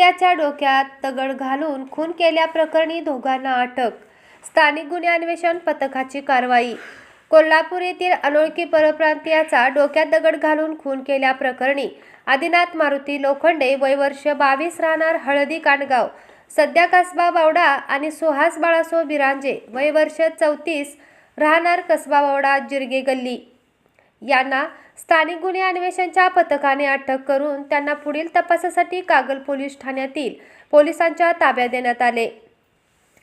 भारतीयाच्या डोक्यात दगड घालून खून केल्याप्रकरणी दोघांना अटक. स्थानिक गुन्हे अन्वेषण पथकाची कारवाई. कोल्हापूर येथील अनोळखी परप्रांतीयाचा डोक्यात दगड घालून खून केल्याप्रकरणी आदिनाथ मारुती लोखंडे वय वर्ष बावीस राहणार हळदी कांडगाव सध्या कसबा बावडा आणि सुहास बाळासो बिरांजे वय वर्ष चौतीस राहणार कसबा बावडा जिरगे गल्ली. यांना स्थानिक गुन्हे अन्वेषणच्या पथकाने अटक करून त्यांना पुढील तपासासाठी कागल पोलीस ठाण्यातील पोलिसांच्या ताब्यात देण्यात आले.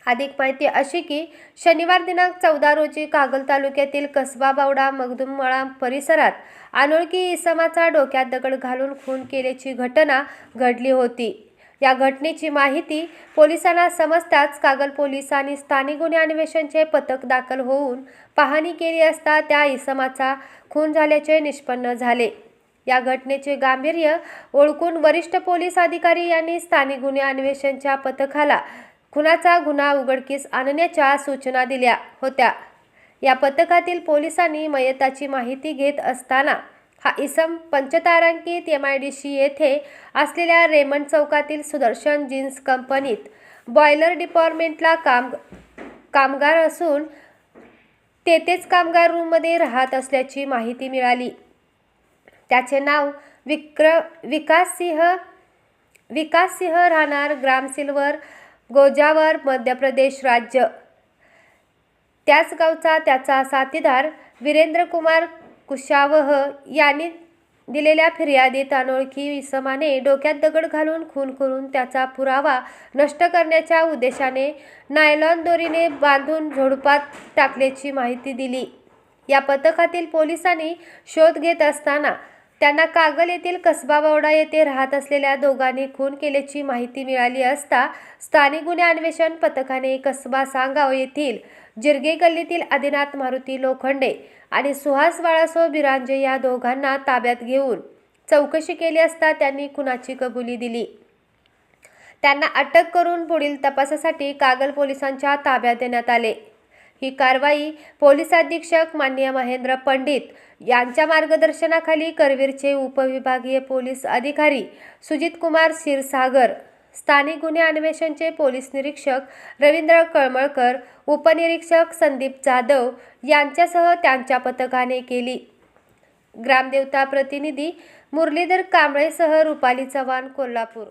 अधिक माहिती अशी की शनिवार दिनांक चौदा रोजी कागल तालुक्यातील कसबा बावडा मगदुमळा परिसरात अनोळखी इसमाचा डोक्यात दगड घालून खून केल्याची घटना घडली होती. या घटनेची माहिती पोलिसांना समजताच कागल पोलिसांनी स्थानिक गुन्हे अन्वेषणचे पथक दाखल होऊन पाहणी केली असता त्या इसमाचा खून झाल्याचे निष्पन्न झाले. या घटनेचे गांभीर्य ओळखून वरिष्ठ पोलीस अधिकारी यांनी स्थानिक गुन्हे अन्वेषणच्या पथकाला खुनाचा गुन्हा उघडकीस आणण्याच्या सूचना दिल्या होत्या. या पथकातील पोलिसांनी मयताची माहिती घेत असताना हा इसम पंचतारांकित एम आय डी सी येथे असलेल्या रेमंड चौकातील सुदर्शन जीन्स कंपनीत बॉयलर डिपार्टमेंटला काम कामगार असून तेथेच कामगार रूममध्ये राहत असल्याची माहिती मिळाली. त्याचे नाव विक्र विकाससिंह विकाससिंह राहणार ग्राम सिल्वर गोजावर मध्य प्रदेश राज्य. त्याच गावचा त्याचा साथीदार वीरेंद्र कुमार कुशावह यांनी दिलेल्या फिर्यादीत अनोळखी इसमाने डोक्यात दगड घालून खून करून त्याचा पुरावा नष्ट करण्याच्या उद्देशाने नायलॉन दोरीने बांधून झोडपात टाकल्याची माहिती दिली. या पथकातील पोलिसांनी शोध घेत असताना त्यांना कागल येथील कसबावडा येथे राहत असलेल्या दोघांनी खून केल्याची माहिती मिळाली असता स्थानिक गुन्हे अन्वेषण पथकाने कसबा सांगाव येथील जिरगे गल्लीतील आदिनाथ मारुती लोखंडे आणि सुहास बाळासो बिरांजे या दोघांना ताब्यात घेऊन चौकशी केली असता त्यांनी खुनाची कबुली दिली. त्यांना अटक करून पुढील तपासासाठी कागल पोलिसांच्या ताब्यात देण्यात आले. ही कारवाई पोलीस अधीक्षक मान्य महेंद्र पंडित यांच्या मार्गदर्शनाखाली करवीरचे उपविभागीय पोलीस अधिकारी सुजित कुमार क्षीरसागर स्थानिक गुन्हे अन्वेषणचे पोलीस निरीक्षक रवींद्र कळमळकर उपनिरीक्षक संदीप जाधव यांच्यासह त्यांच्या पथकाने केली. ग्रामदेवता प्रतिनिधी मुरलीधर कांबळेसह रुपाली चव्हाण कोल्हापूर.